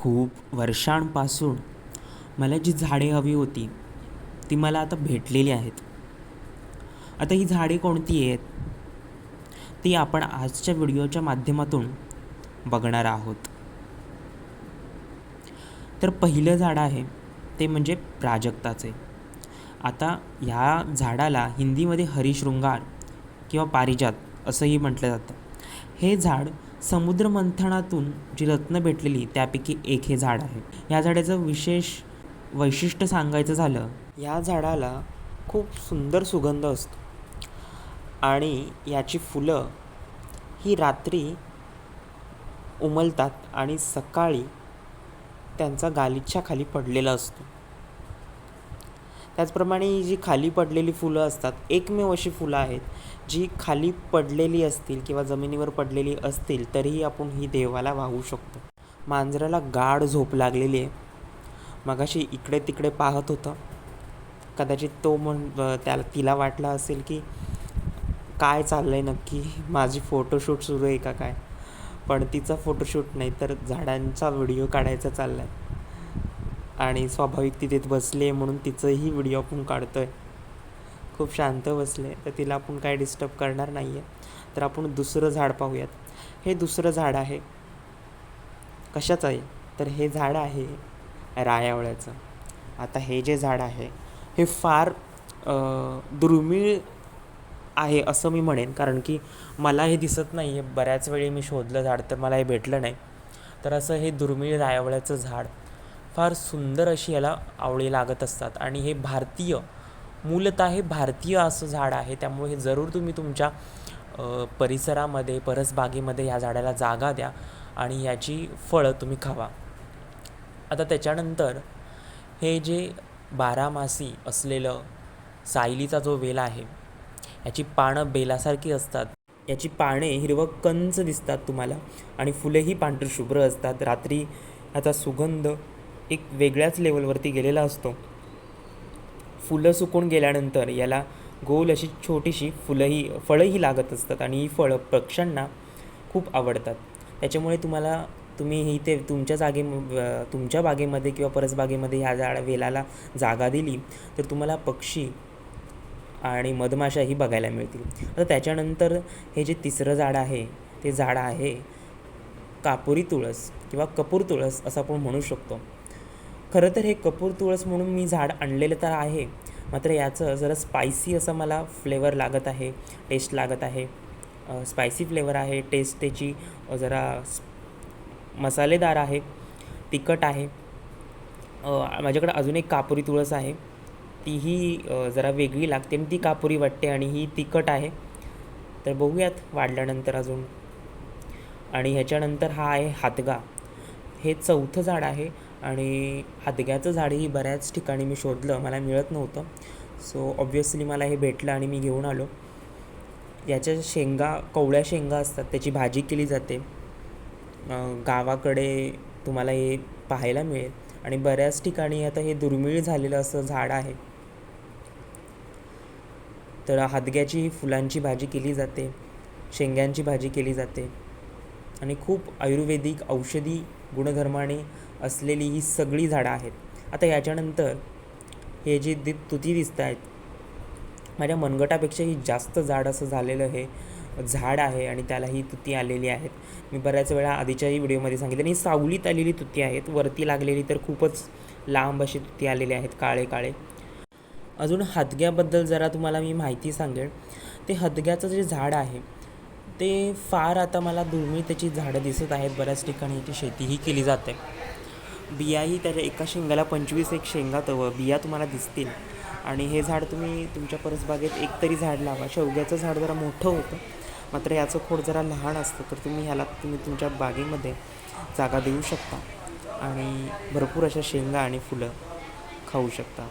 खूप वर्षांपासून मला जी झाडे हवी होती ती मला आता भेटलेली आहेत. आता ही झाडे कोणती आहेत ती आपण आजच्या व्हिडिओच्या माध्यमातून बघणार आहोत. तर पहिलं झाड आहे ते म्हणजे प्राजक्ताचे. आता ह्या झाडाला हिंदीमध्ये हरिशृंगार किंवा पारिजात असंही म्हटलं जातं. हे झाड समुद्रमंथनातून जी रत्न भेटलेली त्यापैकी एक हे झाड आहे. या झाडाचं विशेष वैशिष्ट्य सांगायचं झालं या झाडाला खूप सुंदर सुगंध असतो. आणि याची फुलं ही रात्री उमलतात आणि सकाळी त्यांचा गालिच्छाखाली पडलेला असतो. त्याचप्रमाणे ही जी खाली पडलेली फुलं असतात एकमेव अशी फुलं आहेत जी खाली पडलेली असतील किंवा जमिनीवर पडलेली असतील तरीही आपण ही देवाला वाहू शकतो. मांजराला गाढ झोप लागलेली आहे. मगाशी इकडे तिकडे पाहत होतं. कदाचित तो म्हण त्याला तिला वाटलं असेल की काय चाललं आहे नक्की? माझी फोटोशूट सुरू आहे का काय? पण तिचा फोटोशूट नाही तर झाडांचा व्हिडिओ काढायचा चालला आहे आणि स्वाभाविक तिथे बसली आहे म्हणून तिचंही व्हिडिओ आपण काढतो आहे खूप शांत बसले तर तिला आपण काय डिस्टर्ब करणार नाही आहे तर आपण दुसरं झाड पाहूयात. हे दुसरं झाड आहे. कशाचं आहे? तर हे झाड आहे रायावळ्याचं. आता हे जे झाड आहे हे फार दुर्मिळ आहे असं मी म्हणेन. कारण की मला हे दिसत नाही आहे बऱ्याच वेळी मी शोधलं झाड तर मला हे भेटलं नाही. तर असं हे दुर्मिळ रायावळ्याचं झाड फार सुंदर अशी याला आवळी लागत असतात. आणि हे भारतीय मूलतः हे भारतीय असं झाड आहे. त्यामुळे हे जरूर तुम्ही तुमच्या परिसरामध्ये परसबागेमध्ये ह्या झाडाला जागा द्या आणि याची फळं तुम्ही खावा. आता त्याच्यानंतर हे जे बारामासी असलेलं सायलीचा जो वेल आहे याची पानं बेलासारखी असतात. याची पाने हिरवं कंच दिसतात तुम्हाला आणि फुलेही पांढरशुभ्र असतात. रात्री याचा सुगंध एक वेगळ्याच लेवलवरती गेलेला असतो. फुलं सुकून गेल्यानंतर याला गोल अशी छोटीशी फुलंही फळंही लागत असतात आणि ही फळं पक्ष्यांना खूप आवडतात. त्याच्यामुळे तुम्हाला तुम्ही ही ते तुमच्या जागे तुमच्या बागेमध्ये किंवा परसबागेमध्ये ह्या झाड वेलाला जागा दिली तर तुम्हाला पक्षी आणि मधमाशाही बघायला मिळतील. आता त्याच्यानंतर हे जे तिसरं झाड आहे ते झाड आहे कापुरी तुळस किंवा कपूर तुळस असं आपण म्हणू शकतो. खरं तर हे कपूर तुळस म्हणून मी झाड आणलेलं तर आहे. मात्र याचं जरा स्पायसी असं मला फ्लेवर लागत आहे टेस्ट लागत आहे. स्पायसी फ्लेवर आहे टेस्ट त्याची जरा मसालेदार आहे तिखट आहे. माझ्याकडे अजून एक कापुरी तुळस आहे. तीही जरा वेगळी लागते आणि ती कापुरी वाटते आणि ही तिखट आहे. तर बघूयात वाढल्यानंतर अजून. आणि ह्याच्यानंतर हा आहे हातगा. हे चौथं झाड आहे. आणि हादग्याचं झाडही बऱ्याच ठिकाणी मी शोधलं मला मिळत नव्हतं. सो ऑब्वियसली मला हे भेटलं आणि मी घेऊन आलो. याच्या शेंगा कवळ्या शेंगा असतात त्याची भाजी केली जाते. गावाकडे तुम्हाला हे पाहायला मिळेल. आणि बऱ्याच ठिकाणी आता हे दुर्मिळ झालेलं असं झाड आहे. तर हादग्याची फुलांची भाजी केली जाते शेंग्यांची भाजी केली जाते. आणि खूप आयुर्वेदिक औषधी गुणधर्माने असलेली ही सगळी झाडं आहेत. आता याच्यानंतर हे जे दि तुती दिसत आहेत माझ्या मनगटापेक्षाही जास्त जाड असं झालेलं हे झाड आहे आणि त्याला ही तुती आलेली आहेत. मी बऱ्याच वेळा आधीच्याही व्हिडिओमध्ये सांगितलं आणि सावलीत आलेली तुती आहेत. वरती लागलेली तर खूपच लांब अशी तुती आलेली आहेत काळे काळे. अजून हदग्याबद्दल जरा तुम्हाला मी माहिती सांगेन. ते हदग्याचं जे झाड आहे ते फार आता मला दुर्मिळ त्याची झाडं दिसत आहेत. बऱ्याच ठिकाणी याची शेतीही केली जाते. बियाही त्याच्या एका शेंगाला पंचवीस एक शेंगा तव बिया तुम्हाला दिसतील. आणि हे झाड तुम्ही तुमच्या परसबागेत एकतरी झाड लावा. शेवग्याचं झाड जरा मोठं होतं. मात्र याचं खोड जरा लहान असतं तर तुम्ही ह्याला तुम्ही तुमच्या बागेमध्ये जागा देऊ शकता. आणि भरपूर अशा शेंगा आणि फुलं खाऊ शकता.